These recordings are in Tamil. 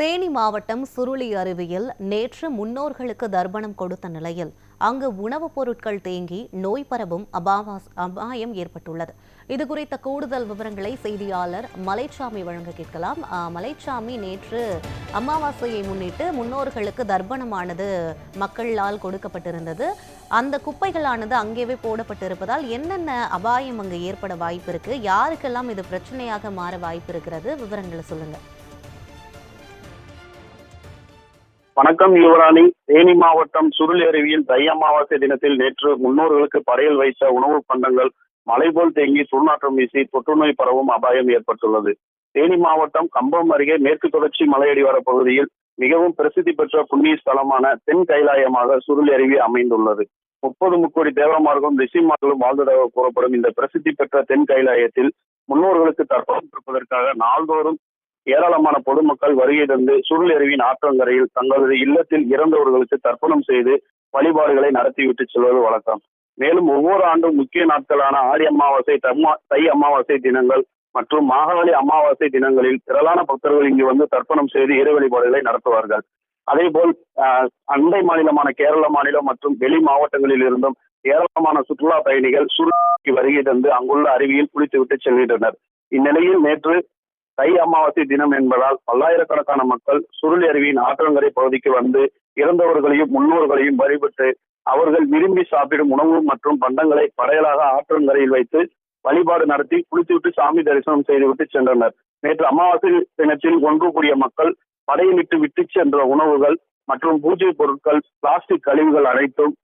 தேனி மாவட்டம் சுருளி அருவியில் நேற்று முன்னோர்களுக்கு தர்ப்பணம் கொடுத்த நிலையில் அங்கு உணவுப் பொருட்கள் தேங்கி நோய் பரவும் அபாவாஸ் அபாயம் ஏற்பட்டுள்ளது. இது குறித்த கூடுதல் விவரங்களை செய்தியாளர் மலைச்சாமி வழங்க கேட்கலாம். மலைச்சாமி நேற்று அமாவாசையை முன்னிட்டு முன்னோர்களுக்கு தர்ப்பணமானது மக்களால் கொடுக்கப்பட்டிருந்தது. அந்த குப்பைகளானது அங்கேவே போடப்பட்டிருப்பதால் என்னென்ன அபாயம் அங்கு ஏற்பட வாய்ப்பு இருக்கு? யாருக்கெல்லாம் இது பிரச்சனையாக மாற வாய்ப்பு இருக்கிறது? விவரங்களை சொல்லுங்கள் வணக்கம் யுவராணி. தேனி மாவட்டம் சுருளி அருவியில் தை அமாவாசை தினத்தில் நேற்று முன்னோர்களுக்கு படையல் வைத்த உணவுப் பண்டங்கள் மலை போல் தேங்கி துர்நாற்றம் வீசி தொற்றுநோய் பரவும் அபாயம் ஏற்பட்டுள்ளது. தேனி மாவட்டம் கம்பம் அருகே மேற்கு தொடர்ச்சி மலையடிவார பகுதியில் மிகவும் பிரசித்தி பெற்ற புண்ணிய ஸ்தலமான தென் கைலாயமாக சுருளி அருவி அமைந்துள்ளது. முப்பது முக்கோடி தேவமார்களும் ரிஷிமார்களும் வாழ்ந்ததாக கூறப்படும் இந்த பிரசித்தி பெற்ற தென் கைலாயத்தில் முன்னோர்களுக்கு தர்ப்பணம் கொடுப்பதற்காக நாள்தோறும் ஏராளமான பொதுமக்கள் வருகை தந்து சுருள் அருவியின் ஆற்றங்கரையில் தங்களது இல்லத்தில் இறந்தவர்களுக்கு தர்ப்பணம் செய்து வழிபாடுகளை நடத்திவிட்டு செல்வது வழக்கம். மேலும் ஒவ்வொரு ஆண்டும் முக்கிய நாட்களான ஆடி அமாவாசை தம்மா தை அமாவாசை தினங்கள் மற்றும் மாகாளி அமாவாசை தினங்களில் திரளான பக்தர்கள் இங்கு வந்து தர்ப்பணம் செய்து இறை வழிபாடுகளை நடத்துவார்கள். அதேபோல் ஆஹ், அண்டை மாநிலமான கேரள மாநிலம் மற்றும் வெளி மாவட்டங்களில் இருந்தும் ஏராளமான சுற்றுலா பயணிகள் சுருக்கி வருகை தந்து அங்குள்ள அருவியில் குளித்துவிட்டு செல்கின்றனர். இந்நிலையில் நேற்று தை அமாவாசை தினம் என்பதால் பல்லாயிரக்கணக்கான மக்கள் சுருளி அருவியின் ஆற்றங்கரை பகுதிக்கு வந்து இறந்தவர்களையும் முன்னோர்களையும் வழிபட்டு அவர்கள் விரும்பி சாப்பிடும் உணவு மற்றும் பண்டங்களை படையலாக ஆற்றங்கரையில் வைத்து வழிபாடு நடத்தி குளித்துவிட்டு சாமி தரிசனம் செய்துவிட்டு சென்றனர். நேற்று அமாவாசை தினத்தில் ஒன்று கூடிய மக்கள் படையிலிட்டு விட்டு சென்ற உணவுகள் மற்றும் பூஜை பொருட்கள் பிளாஸ்டிக் கழிவுகள் அனைத்தும்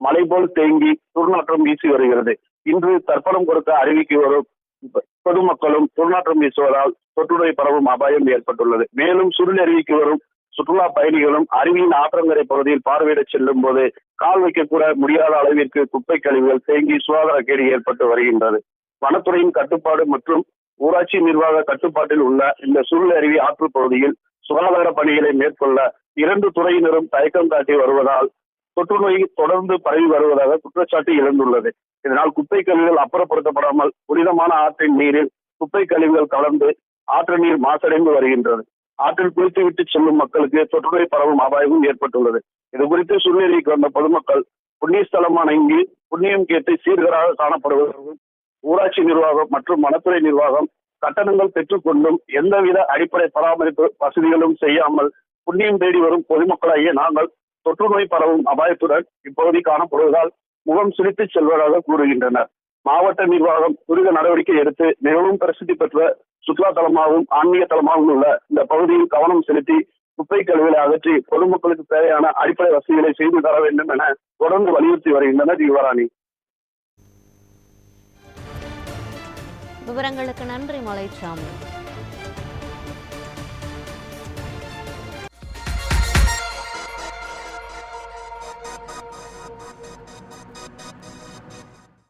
மலை போல் தேங்கி துர்நாற்றம் வீசி வருகிறது. இன்று தர்ப்பணம் கொடுக்க அருவிக்கு வரும் பொதுமக்களும் துர்நாற்றம் வீசுவதால் தொற்றுநோய் பரவும் அபாயம் ஏற்பட்டுள்ளது. மேலும் சுருள் அருவிக்கு வரும் சுற்றுலா பயணிகளும் அருவியின் ஆற்றங்கரை பகுதியில் பார்வையிட செல்லும் போது கால் வைக்கக்கூட முடியாத அளவிற்கு குப்பை கழிவுகள் தேங்கி சுகாதார கேடு ஏற்பட்டு வருகின்றது. வனத்துறையின் கட்டுப்பாடு மற்றும் ஊராட்சி நிர்வாக கட்டுப்பாட்டில் உள்ள இந்த சுருள் அருவி ஆற்று பகுதியில் சுகாதார பணிகளை மேற்கொள்ள இரண்டு துறையினரும் தயக்கம் காட்டி வருவதால் தொற்று நோய் தொடர்ந்து பரவி வருவதாக குற்றச்சாட்டு எழுந்துள்ளது. இதனால் குப்பை கழிவுகள் அப்புறப்படுத்தப்படாமல் புனிதமான ஆற்றின் நீரில் குப்பை கழிவுகள் கலந்து ஆற்று நீர் மாசடைந்து வருகின்றது. ஆற்றில் குளித்துவிட்டு செல்லும் மக்களுக்கு தொற்று நோய் பரவும் அபாயமும் ஏற்பட்டுள்ளது. இது குறித்து சூழ்நிலைக்கு வந்த பொதுமக்கள் புண்ணிய ஸ்தலமான இங்கு புண்ணியம் கேட்டு சீர்கராக காணப்படுவதாகவும் ஊராட்சி நிர்வாகம் மற்றும் வனத்துறை நிர்வாகம் கட்டணங்கள் பெற்றுக்கொண்டும் எந்தவித அடிப்படை பராமரிப்பு வசதிகளும் செய்யாமல் புண்ணியம் தேடி வரும் பொதுமக்களாகிய நாங்கள் தொற்றுநோய் பரவும் அபாயத்துடன் இப்பகுதி காணப்படுவதால் முகம் சுழித்து செல்வதாக கூறுகின்றனர். மாவட்ட நிர்வாகம் துரித நடவடிக்கை எடுத்து மிகவும் பிரசித்தி பெற்ற சுற்றுலா தலமாகவும் ஆன்மீக தலமாகவும் உள்ள இந்த பகுதியில் கவனம் செலுத்தி குப்பை கழிவுகளை அகற்றி பொதுமக்களுக்கு தேவையான அடிப்படை வசதிகளை செய்து தர வேண்டும் என தொடர்ந்து வலியுறுத்தி வருகின்றனர் யுவராணி. விவரங்களுக்கு நன்றி மலைச்சாமி.